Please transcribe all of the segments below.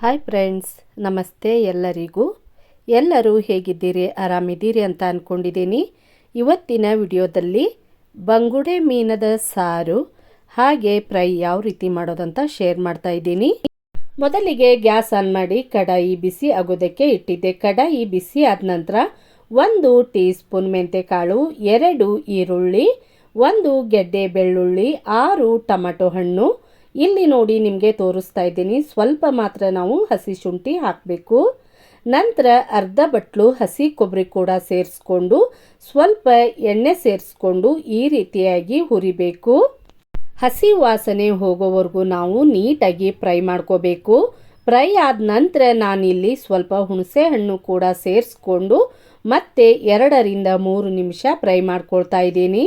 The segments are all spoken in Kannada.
ಹಾಯ್ ಫ್ರೆಂಡ್ಸ್ ನಮಸ್ತೆ ಎಲ್ಲರಿಗೂ. ಎಲ್ಲರೂ ಹೇಗಿದ್ದೀರಿ? ಆರಾಮಿದ್ದೀರಿ ಅಂತ ಅಂದ್ಕೊಂಡಿದ್ದೀನಿ ಇವತ್ತಿನ ವಿಡಿಯೋದಲ್ಲಿ ಬಂಗುಡೆ ಮೀನದ ಸಾರು, ಹಾಗೆ ಫ್ರೈ ಯಾವ ರೀತಿ ಮಾಡೋದಂತ ಶೇರ್ ಮಾಡ್ತಾ ಇದ್ದೀನಿ. ಮೊದಲಿಗೆ ಗ್ಯಾಸ್ ಆನ್ ಮಾಡಿ ಕಡಾಯಿ ಬಿಸಿ ಆಗೋದಕ್ಕೆ ಇಟ್ಟಿದ್ದೆ. ಕಡಾಯಿ ಬಿಸಿ ಆದ ನಂತರ ಒಂದು ಟೀ ಸ್ಪೂನ್ ಮೆಂತೆಕಾಳು, ಎರಡು ಈರುಳ್ಳಿ, ಒಂದು ಗೆಡ್ಡೆ ಬೆಳ್ಳುಳ್ಳಿ, ಆರು ಟೊಮಟೊ ಹಣ್ಣು ಇಲ್ಲಿ ನೋಡಿ ನಿಮಗೆ ತೋರಿಸ್ತಾ ಇದ್ದೀನಿ. ಸ್ವಲ್ಪ ಮಾತ್ರ ನಾವು ಹಸಿ ಶುಂಠಿ ಹಾಕಬೇಕು. ನಂತರ ಅರ್ಧ ಬಟ್ಲು ಹಸಿ ಕೊಬ್ಬರಿ ಕೂಡ ಸೇರಿಸ್ಕೊಂಡು ಸ್ವಲ್ಪ ಎಣ್ಣೆ ಸೇರಿಸ್ಕೊಂಡು ಈ ರೀತಿಯಾಗಿ ಹುರಿಬೇಕು. ಹಸಿ ವಾಸನೆ ಹೋಗೋವರೆಗೂ ನಾವು ನೀಟಾಗಿ ಫ್ರೈ ಮಾಡ್ಕೋಬೇಕು. ಫ್ರೈ ಆದ ನಂತರ ನಾನಿಲ್ಲಿ ಸ್ವಲ್ಪ ಹುಣಸೆ ಹಣ್ಣು ಕೂಡ ಸೇರಿಸ್ಕೊಂಡು ಮತ್ತೆ ಎರಡರಿಂದ ಮೂರು ನಿಮಿಷ ಫ್ರೈ ಮಾಡ್ಕೊಳ್ತಾ ಇದ್ದೀನಿ.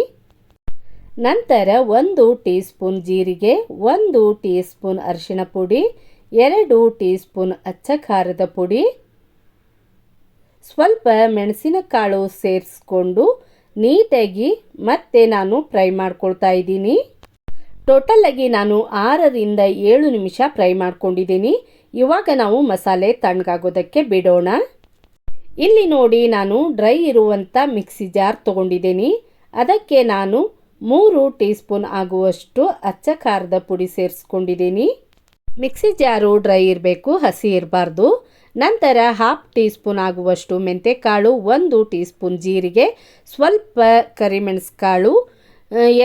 ನಂತರ ಒಂದು ಟೀ ಸ್ಪೂನ್ ಜೀರಿಗೆ, ಒಂದು ಟೀ ಸ್ಪೂನ್ ಅರಿಶಿಣ ಪುಡಿ, ಎರಡು ಟೀ ಸ್ಪೂನ್ ಅಚ್ಚ ಖಾರದ ಪುಡಿ, ಸ್ವಲ್ಪ ಮೆಣಸಿನಕಾಳು ಸೇರಿಸ್ಕೊಂಡು ನೀಟಾಗಿ ಮತ್ತೆ ನಾನು ಫ್ರೈ ಮಾಡ್ಕೊಳ್ತಾ ಇದ್ದೀನಿ. ಟೋಟಲಾಗಿ ನಾನು ಆರರಿಂದ ಏಳು ನಿಮಿಷ ಫ್ರೈ ಮಾಡ್ಕೊಂಡಿದ್ದೀನಿ. ಇವಾಗ ನಾವು ಮಸಾಲೆ ತಣ್ಣಗಾಗೋದಕ್ಕೆ ಬಿಡೋಣ. ಇಲ್ಲಿ ನೋಡಿ ನಾನು ಡ್ರೈ ಇರುವಂಥ ಮಿಕ್ಸಿ ಜಾರ್ ತೊಗೊಂಡಿದ್ದೀನಿ. ಅದಕ್ಕೆ ನಾನು ಮೂರು ಟೀ ಸ್ಪೂನ್ ಆಗುವಷ್ಟು ಅಚ್ಚ ಖಾರದ ಪುಡಿ ಸೇರಿಸ್ಕೊಂಡಿದ್ದೀನಿ. ಮಿಕ್ಸಿ ಜಾರು ಡ್ರೈ ಇರಬೇಕು, ಹಸಿ ಇರಬಾರ್ದು. ನಂತರ ಹಾಫ್ ಟೀ ಸ್ಪೂನ್ ಆಗುವಷ್ಟು ಮೆಂತೆಕಾಳು, ಒಂದು ಟೀ ಸ್ಪೂನ್ ಜೀರಿಗೆ, ಸ್ವಲ್ಪ ಕರಿಮೆಣಸುಕಾಳು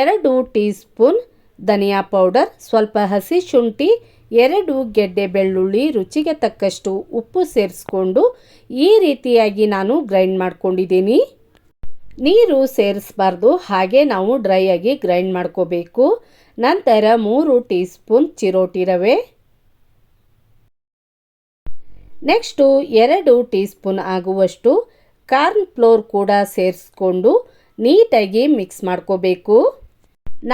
ಎರಡು ಟೀ ಸ್ಪೂನ್ ಧನಿಯಾ ಪೌಡರ್, ಸ್ವಲ್ಪ ಹಸಿ ಶುಂಠಿ, ಎರಡು ಗೆಡ್ಡೆ ಬೆಳ್ಳುಳ್ಳಿ, ರುಚಿಗೆ ತಕ್ಕಷ್ಟು ಉಪ್ಪು ಸೇರಿಸ್ಕೊಂಡು ಈ ರೀತಿಯಾಗಿ ನಾನು ಗ್ರೈಂಡ್ ಮಾಡ್ಕೊಂಡಿದ್ದೀನಿ. ನೀರು ಸೇರಿಸಬಾರ್ದು, ಹಾಗೆ ನಾವು ಡ್ರೈ ಆಗಿ ಗ್ರೈಂಡ್ ಮಾಡ್ಕೋಬೇಕು. ನಂತರ ಮೂರು ಟೀ ಸ್ಪೂನ್ ಚಿರೋಟಿ ರವೆ. ನೆಕ್ಸ್ಟು ಎರಡು ಟೀ ಸ್ಪೂನ್ ಆಗುವಷ್ಟು ಕಾರ್ನ್ ಫ್ಲೋರ್ ಕೂಡ ಸೇರಿಸ್ಕೊಂಡು ನೀಟಾಗಿ ಮಿಕ್ಸ್ ಮಾಡ್ಕೋಬೇಕು.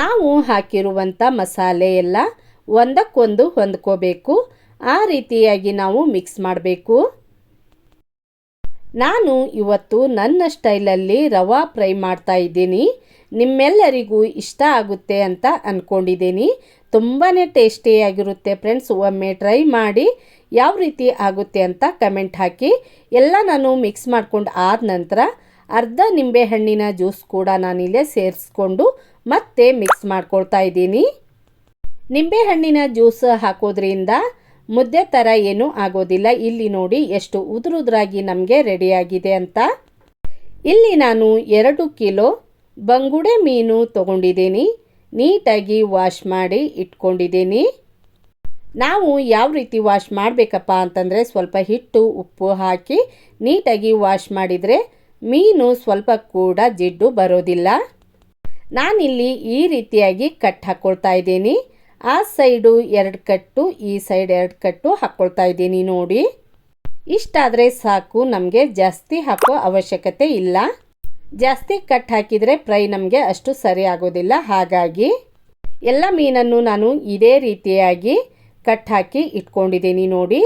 ನಾವು ಹಾಕಿರುವಂಥ ಮಸಾಲೆ ಎಲ್ಲ ಒಂದಕ್ಕೊಂದು ಹೊಂದ್ಕೋಬೇಕು. ಆ ರೀತಿಯಾಗಿ ನಾವು ಮಿಕ್ಸ್ ಮಾಡಬೇಕು. ನಾನು ಇವತ್ತು ನನ್ನ ಸ್ಟೈಲಲ್ಲಿ ರವಾ ಫ್ರೈ ಮಾಡ್ತಾ ಇದ್ದೀನಿ. ನಿಮ್ಮೆಲ್ಲರಿಗೂ ಇಷ್ಟ ಆಗುತ್ತೆ ಅಂತ ಅಂದ್ಕೊಂಡಿದ್ದೀನಿ ತುಂಬಾ ಟೇಸ್ಟಿಯಾಗಿರುತ್ತೆ ಫ್ರೆಂಡ್ಸ್. ಒಮ್ಮೆ ಟ್ರೈ ಮಾಡಿ ಯಾವ ರೀತಿ ಆಗುತ್ತೆ ಅಂತ ಕಮೆಂಟ್ ಹಾಕಿ. ಎಲ್ಲ ನಾನು ಮಿಕ್ಸ್ ಮಾಡ್ಕೊಂಡು ಆದ ನಂತರ ಅರ್ಧ ನಿಂಬೆಹಣ್ಣಿನ ಜ್ಯೂಸ್ ಕೂಡ ನಾನಿಲ್ಲೇ ಸೇರಿಸ್ಕೊಂಡು ಮತ್ತೆ ಮಿಕ್ಸ್ ಮಾಡ್ಕೊಳ್ತಾ ಇದ್ದೀನಿ. ನಿಂಬೆಹಣ್ಣಿನ ಜ್ಯೂಸ್ ಹಾಕೋದ್ರಿಂದ ಮುದ್ದೆ ಥರ ಏನೂ ಆಗೋದಿಲ್ಲ. ಇಲ್ಲಿ ನೋಡಿ ಎಷ್ಟು ಉದುರುದ್ರಾಗಿ ನಮಗೆ ರೆಡಿಯಾಗಿದೆ ಅಂತ. ಇಲ್ಲಿ ನಾನು ಎರಡು ಕಿಲೋ ಬಂಗುಡೆ ಮೀನು ತಗೊಂಡಿದ್ದೀನಿ. ನೀಟಾಗಿ ವಾಶ್ ಮಾಡಿ ಇಟ್ಕೊಂಡಿದ್ದೀನಿ. ನಾವು ಯಾವ ರೀತಿ ವಾಶ್ ಮಾಡಬೇಕಪ್ಪ ಅಂತಂದರೆ ಸ್ವಲ್ಪ ಹಿಟ್ಟು, ಉಪ್ಪು ಹಾಕಿ ನೀಟಾಗಿ ವಾಶ್ ಮಾಡಿದರೆ ಮೀನು ಸ್ವಲ್ಪ ಕೂಡ ಜಿಡ್ಡು ಬರೋದಿಲ್ಲ. ನಾನಿಲ್ಲಿ ಈ ರೀತಿಯಾಗಿ ಕಟ್ ಹಾಕ್ಕೊಳ್ತಾ ಇದ್ದೀನಿ. ಆ ಸೈಡು ಎರಡು ಕಟ್ಟು, ಈ ಸೈಡ್ ಎರಡು ಕಟ್ಟು ಹಾಕ್ಕೊಳ್ತಾ ಇದ್ದೀನಿ ನೋಡಿ. ಇಷ್ಟಾದರೆ ಸಾಕು, ನಮಗೆ ಜಾಸ್ತಿ ಹಾಕೋ ಅವಶ್ಯಕತೆ ಇಲ್ಲ. ಜಾಸ್ತಿ ಕಟ್ ಹಾಕಿದರೆ ಫ್ರೈ ನಮಗೆ ಅಷ್ಟು ಸರಿ ಆಗೋದಿಲ್ಲ. ಹಾಗಾಗಿ ಎಲ್ಲ ಮೀನನ್ನು ನಾನು ಇದೇ ರೀತಿಯಾಗಿ ಕಟ್ ಹಾಕಿ ಇಟ್ಕೊಂಡಿದ್ದೀನಿ ನೋಡಿ.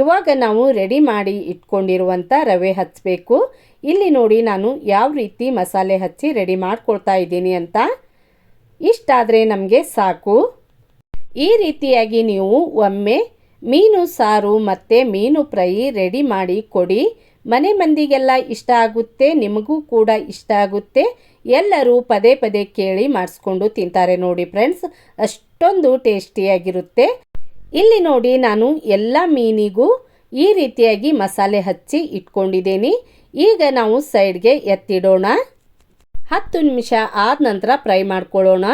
ಇವಾಗ ನಾವು ರೆಡಿ ಮಾಡಿ ಇಟ್ಕೊಂಡಿರುವಂಥ ರವೆ ಹಚ್ಚಬೇಕು ಇಲ್ಲಿ ನೋಡಿ ನಾನು ಯಾವ ರೀತಿ ಮಸಾಲೆ ಹಚ್ಚಿ ರೆಡಿ ಮಾಡ್ಕೊಳ್ತಾ ಇದ್ದೀನಿ ಅಂತ. ಇಷ್ಟಾದರೆ ನಮಗೆ ಸಾಕು. ಈ ರೀತಿಯಾಗಿ ನೀವು ಒಮ್ಮೆ ಮೀನು ಸಾರು ಮತ್ತು ಮೀನು ಫ್ರೈ ರೆಡಿ ಮಾಡಿ ಕೊಡಿ. ಮನೆ ಮಂದಿಗೆಲ್ಲ ಇಷ್ಟ ಆಗುತ್ತೆ, ನಿಮಗೂ ಕೂಡ ಇಷ್ಟ ಆಗುತ್ತೆ. ಎಲ್ಲರೂ ಪದೇ ಪದೇ ಕೇಳಿ ಮಾಡಿಸ್ಕೊಂಡು ತಿಂತಾರೆ ನೋಡಿ ಫ್ರೆಂಡ್ಸ್, ಅಷ್ಟೊಂದು ಟೇಸ್ಟಿಯಾಗಿರುತ್ತೆ. ಇಲ್ಲಿ ನೋಡಿ ನಾನು ಎಲ್ಲ ಮೀನಿಗೂ ಈ ರೀತಿಯಾಗಿ ಮಸಾಲೆ ಹಚ್ಚಿ ಇಟ್ಕೊಂಡಿದ್ದೀನಿ. ಈಗ ನಾವು ಸೈಡ್ಗೆ ಎತ್ತಿಡೋಣ. ಹತ್ತು ನಿಮಿಷ ಆದ ನಂತರ ಫ್ರೈ ಮಾಡ್ಕೊಳ್ಳೋಣ.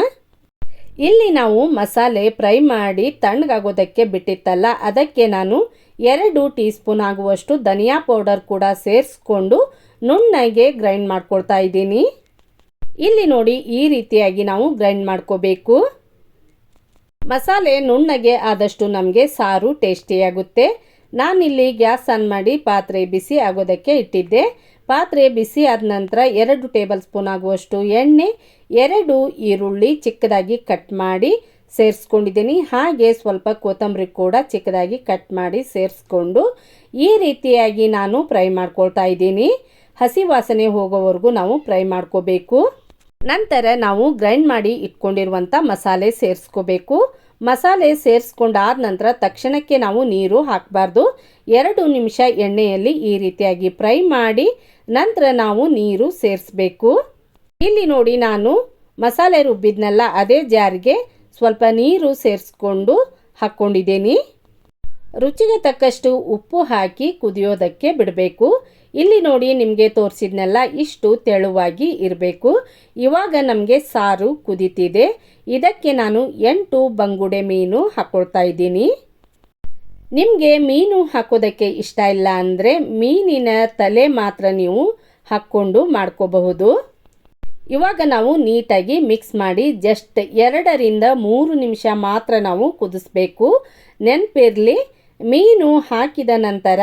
ಇಲ್ಲಿ ನಾವು ಮಸಾಲೆ ಫ್ರೈ ಮಾಡಿ ತಣ್ಣಗಾಗೋದಕ್ಕೆ ಬಿಟ್ಟಿತ್ತಲ್ಲ, ಅದಕ್ಕೆ ನಾನು ಎರಡು ಟೀ ಸ್ಪೂನ್ ಆಗುವಷ್ಟು ಧನಿಯಾ ಪೌಡರ್ ಕೂಡ ಸೇರಿಸ್ಕೊಂಡು ನುಣ್ಣಗೆ ಗ್ರೈಂಡ್ ಮಾಡ್ಕೊಳ್ತಾ ಇದ್ದೀನಿ. ಇಲ್ಲಿ ನೋಡಿ ಈ ರೀತಿಯಾಗಿ ನಾವು ಗ್ರೈಂಡ್ ಮಾಡ್ಕೋಬೇಕು. ಮಸಾಲೆ ನುಣ್ಣಗೆ ಆದಷ್ಟು ನಮಗೆ ಸಾರು ಟೇಸ್ಟಿಯಾಗುತ್ತೆ. ನಾನಿಲ್ಲಿ ಗ್ಯಾಸ್ ಆನ್ ಮಾಡಿ ಪಾತ್ರೆ ಬಿಸಿ ಆಗೋದಕ್ಕೆ ಇಟ್ಟಿದ್ದೆ. ಪಾತ್ರೆ ಬಿಸಿ ಆದ ನಂತರ ಎರಡು ಟೇಬಲ್ ಸ್ಪೂನ್ ಆಗುವಷ್ಟು ಎಣ್ಣೆ, ಎರಡು ಈರುಳ್ಳಿ ಚಿಕ್ಕದಾಗಿ ಕಟ್ ಮಾಡಿ ಸೇರಿಸ್ಕೊಂಡಿದ್ದೀನಿ. ಹಾಗೆ ಸ್ವಲ್ಪ ಕೊತ್ತಂಬರಿ ಕೂಡ ಚಿಕ್ಕದಾಗಿ ಕಟ್ ಮಾಡಿ ಸೇರಿಸ್ಕೊಂಡು ಈ ರೀತಿಯಾಗಿ ನಾನು ಫ್ರೈ ಮಾಡ್ಕೊಳ್ತಾ ಇದ್ದೀನಿ. ಹಸಿ ವಾಸನೆ ಹೋಗೋವರೆಗೂ ನಾವು ಫ್ರೈ ಮಾಡ್ಕೋಬೇಕು. ನಂತರ ನಾವು ಗ್ರೈಂಡ್ ಮಾಡಿ ಇಟ್ಕೊಂಡಿರುವಂಥ ಮಸಾಲೆ ಸೇರಿಸ್ಕೋಬೇಕು. ಮಸಾಲೆ ಸೇರಿಸ್ಕೊಂಡಾದ ನಂತರ ತಕ್ಷಣಕ್ಕೆ ನಾವು ನೀರು ಹಾಕಬಾರ್ದು. ಎರಡು ನಿಮಿಷ ಎಣ್ಣೆಯಲ್ಲಿ ಈ ರೀತಿಯಾಗಿ ಫ್ರೈ ಮಾಡಿ ನಂತರ ನಾವು ನೀರು ಸೇರಿಸ್ಬೇಕು. ಇಲ್ಲಿ ನೋಡಿ ನಾನು ಮಸಾಲೆ ರುಬ್ಬಿದ್ನಲ್ಲ, ಅದೇ ಜಾರಿಗೆ ಸ್ವಲ್ಪ ನೀರು ಸೇರಿಸ್ಕೊಂಡು ಹಾಕ್ಕೊಂಡಿದ್ದೀನಿ ರುಚಿಗೆ ತಕ್ಕಷ್ಟು ಉಪ್ಪು ಹಾಕಿ ಕುದಿಯೋದಕ್ಕೆ ಬಿಡಬೇಕು. ಇಲ್ಲಿ ನೋಡಿ ನಿಮಗೆ ತೋರಿಸಿದ್ನೆಲ್ಲ ಇಷ್ಟು ತೆಳುವಾಗಿ ಇರಬೇಕು. ಇವಾಗ ನಮಗೆ ಸಾರು ಕುದೀತಿದೆ. ಇದಕ್ಕೆ ನಾನು ಎಂಟು ಬಂಗುಡೆ ಮೀನು ಹಾಕೊಳ್ತಾ ಇದ್ದೀನಿ. ನಿಮಗೆ ಮೀನು ಹಾಕೋದಕ್ಕೆ ಇಷ್ಟ ಇಲ್ಲ ಅಂದರೆ ಮೀನಿನ ತಲೆ ಮಾತ್ರ ನೀವು ಹಾಕ್ಕೊಂಡು ಮಾಡ್ಕೋಬಹುದು. ಇವಾಗ ನಾವು ನೀಟಾಗಿ ಮಿಕ್ಸ್ ಮಾಡಿ ಜಸ್ಟ್ ಎರಡರಿಂದ ಮೂರು ನಿಮಿಷ ಮಾತ್ರ ನಾವು ಕುದಿಸ್ಬೇಕು. ನೆನಪಿರಲಿ ಮೀನು ಹಾಕಿದ ನಂತರ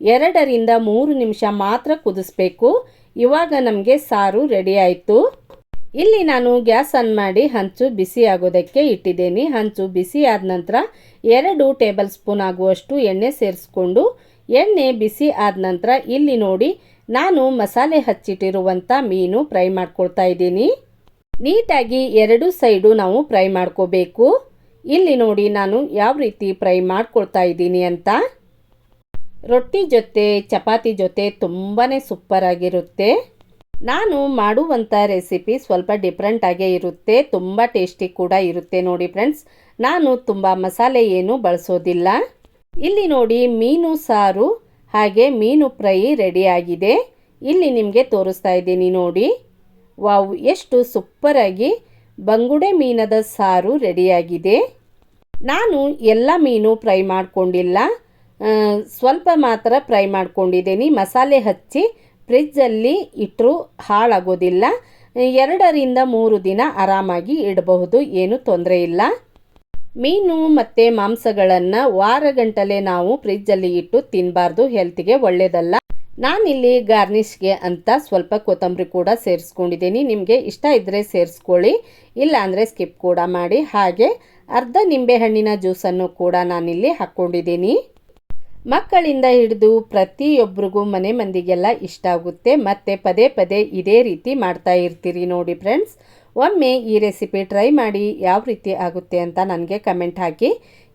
ಎರಡರಿಂದ ಮೂರು ನಿಮಿಷ ಮಾತ್ರ ಕುದಿಸ್ಬೇಕು. ಇವಾಗ ನಮಗೆ ಸಾರು ರೆಡಿ ಆಯಿತು. ಇಲ್ಲಿ ನಾನು ಗ್ಯಾಸ್ ಆನ್ ಮಾಡಿ ಹಂಚು ಬಿಸಿ ಆಗೋದಕ್ಕೆ ಇಟ್ಟಿದ್ದೀನಿ. ಹಂಚು ಬಿಸಿ ಆದ ನಂತರ ಎರಡು ಟೇಬಲ್ ಸ್ಪೂನ್ ಆಗುವಷ್ಟು ಎಣ್ಣೆ ಸೇರಿಸ್ಕೊಂಡು ಎಣ್ಣೆ ಬಿಸಿ ಆದ ನಂತರ ಇಲ್ಲಿ ನೋಡಿ ನಾನು ಮಸಾಲೆ ಹಚ್ಚಿಟ್ಟಿರುವಂಥ ಮೀನು ಫ್ರೈ ಮಾಡ್ಕೊಳ್ತಾ ಇದ್ದೀನಿ. ನೀಟಾಗಿ ಎರಡು ಸೈಡು ನಾವು ಫ್ರೈ ಮಾಡ್ಕೋಬೇಕು. ಇಲ್ಲಿ ನೋಡಿ ನಾನು ಯಾವ ರೀತಿ ಫ್ರೈ ಮಾಡ್ಕೊಳ್ತಾ ಇದ್ದೀನಿ ಅಂತ. ರೊಟ್ಟಿ ಜೊತೆ, ಚಪಾತಿ ಜೊತೆ ತುಂಬಾ ಸೂಪರ್ ಆಗಿರುತ್ತೆ. ನಾನು ಮಾಡುವಂಥ ರೆಸಿಪಿ ಸ್ವಲ್ಪ ಡಿಫ್ರೆಂಟ್ ಆಗೇ ಇರುತ್ತೆ. ತುಂಬ ಟೇಸ್ಟಿ ಕೂಡ ಇರುತ್ತೆ ನೋಡಿ ಫ್ರೆಂಡ್ಸ್ ನಾನು ತುಂಬ ಮಸಾಲೆ ಏನು ಬಳಸೋದಿಲ್ಲ. ಇಲ್ಲಿ ನೋಡಿ ಮೀನು ಸಾರು, ಹಾಗೆ ಮೀನು ಫ್ರೈ ರೆಡಿಯಾಗಿದೆ ಇಲ್ಲಿ ನಿಮಗೆ ತೋರಿಸ್ತಾ ಇದ್ದೀನಿ ನೋಡಿ. ವಾವ್, ಎಷ್ಟು ಸೂಪರಾಗಿ ಬಂಗುಡೆ ಮೀನದ ಸಾರು ರೆಡಿಯಾಗಿದೆ ನಾನು ಎಲ್ಲ ಮೀನು ಫ್ರೈ ಮಾಡಿಕೊಂಡಿಲ್ಲ. ಸ್ವಲ್ಪ ಮಾತ್ರ ಫ್ರೈ ಮಾಡಿಕೊಂಡಿದ್ದೀನಿ. ಮಸಾಲೆ ಹಚ್ಚಿ ಫ್ರಿಜ್ಜಲ್ಲಿ ಇಟ್ಟರು ಹಾಳಾಗೋದಿಲ್ಲ. ಎರಡರಿಂದ ಮೂರು ದಿನ ಆರಾಮಾಗಿ ಇಡಬಹುದು, ಏನು ತೊಂದರೆ ಇಲ್ಲ. ಮೀನು ಮತ್ತು ಮಾಂಸಗಳನ್ನು ವಾರಗಂಟಲೆ ನಾವು ಫ್ರಿಜ್ಜಲ್ಲಿ ಇಟ್ಟು ತಿನ್ನಬಾರ್ದು ಹೆಲ್ತ್ಗೆ ಒಳ್ಳೆಯದಲ್ಲ ನಾನಿಲ್ಲಿ ಗಾರ್ನಿಷ್ಗೆ ಅಂತ ಸ್ವಲ್ಪ ಕೊತ್ತಂಬರಿ ಕೂಡ ಸೇರಿಸ್ಕೊಂಡಿದ್ದೀನಿ. ನಿಮಗೆ ಇಷ್ಟ ಇದ್ದರೆ ಸೇರಿಸ್ಕೊಳ್ಳಿ ಇಲ್ಲ ಅಂದರೆ ಸ್ಕಿಪ್ ಕೂಡ ಮಾಡಿ. ಹಾಗೆ ಅರ್ಧ ನಿಂಬೆಹಣ್ಣಿನ ಜ್ಯೂಸನ್ನು ಕೂಡ ನಾನಿಲ್ಲಿ ಹಾಕ್ಕೊಂಡಿದ್ದೀನಿ. ಮಕ್ಕಳಿಂದ ಹಿಡಿದು ಪ್ರತಿಯೊಬ್ಬರಿಗೂ ಮನೆ ಮಂದಿಗೆಲ್ಲ ಇಷ್ಟ ಆಗುತ್ತೆ. ಮತ್ತು ಪದೇ ಪದೇ ಇದೇ ರೀತಿ ಮಾಡ್ತಾ ಇರ್ತೀರಿ ನೋಡಿ ಫ್ರೆಂಡ್ಸ್. ಒಮ್ಮೆ ಈ ರೆಸಿಪಿ ಟ್ರೈ ಮಾಡಿ ಯಾವ ರೀತಿ ಆಗುತ್ತೆ ಅಂತ ನನಗೆ ಕಮೆಂಟ್ ಹಾಕಿ.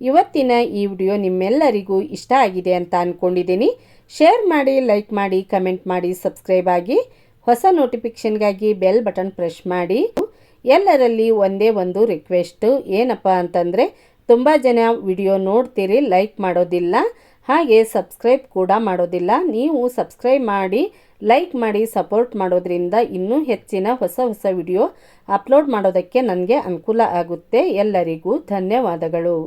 ಇವತ್ತಿನ ಈ ವಿಡಿಯೋ ನಿಮ್ಮೆಲ್ಲರಿಗೂ ಇಷ್ಟ ಆಗಿದೆ ಅಂತ ಅಂದ್ಕೊಂಡಿದ್ದೀನಿ ಶೇರ್ ಮಾಡಿ, ಲೈಕ್ ಮಾಡಿ, ಕಮೆಂಟ್ ಮಾಡಿ, ಸಬ್ಸ್ಕ್ರೈಬ್ ಆಗಿ, ಹೊಸ ನೋಟಿಫಿಕೇಷನ್ಗಾಗಿ ಬೆಲ್ ಬಟನ್ ಪ್ರೆಸ್ ಮಾಡಿ. ಎಲ್ಲರಲ್ಲಿ ಒಂದೇ ಒಂದು ರಿಕ್ವೆಸ್ಟು ಏನಪ್ಪ ಅಂತಂದರೆ, ತುಂಬ ಜನ ವಿಡಿಯೋ ನೋಡ್ತೀರಿ, ಲೈಕ್ ಮಾಡೋದಿಲ್ಲ, ಹಾಗೆ ಸಬ್ಸ್ಕ್ರೈಬ್ ಕೂಡ ಮಾಡೋದಿಲ್ಲ. ನೀವು ಸಬ್ಸ್ಕ್ರೈಬ್ ಮಾಡಿ, ಲೈಕ್ ಮಾಡಿ, ಸಪೋರ್ಟ್ ಮಾಡೋದ್ರಿಂದ ಇನ್ನೂ ಹೆಚ್ಚಿನ ಹೊಸ ಹೊಸ ವಿಡಿಯೋ ಅಪ್ಲೋಡ್ ಮಾಡೋದಕ್ಕೆ ನನಗೆ ಅನುಕೂಲ ಆಗುತ್ತೆ. ಎಲ್ಲರಿಗೂ ಧನ್ಯವಾದಗಳು.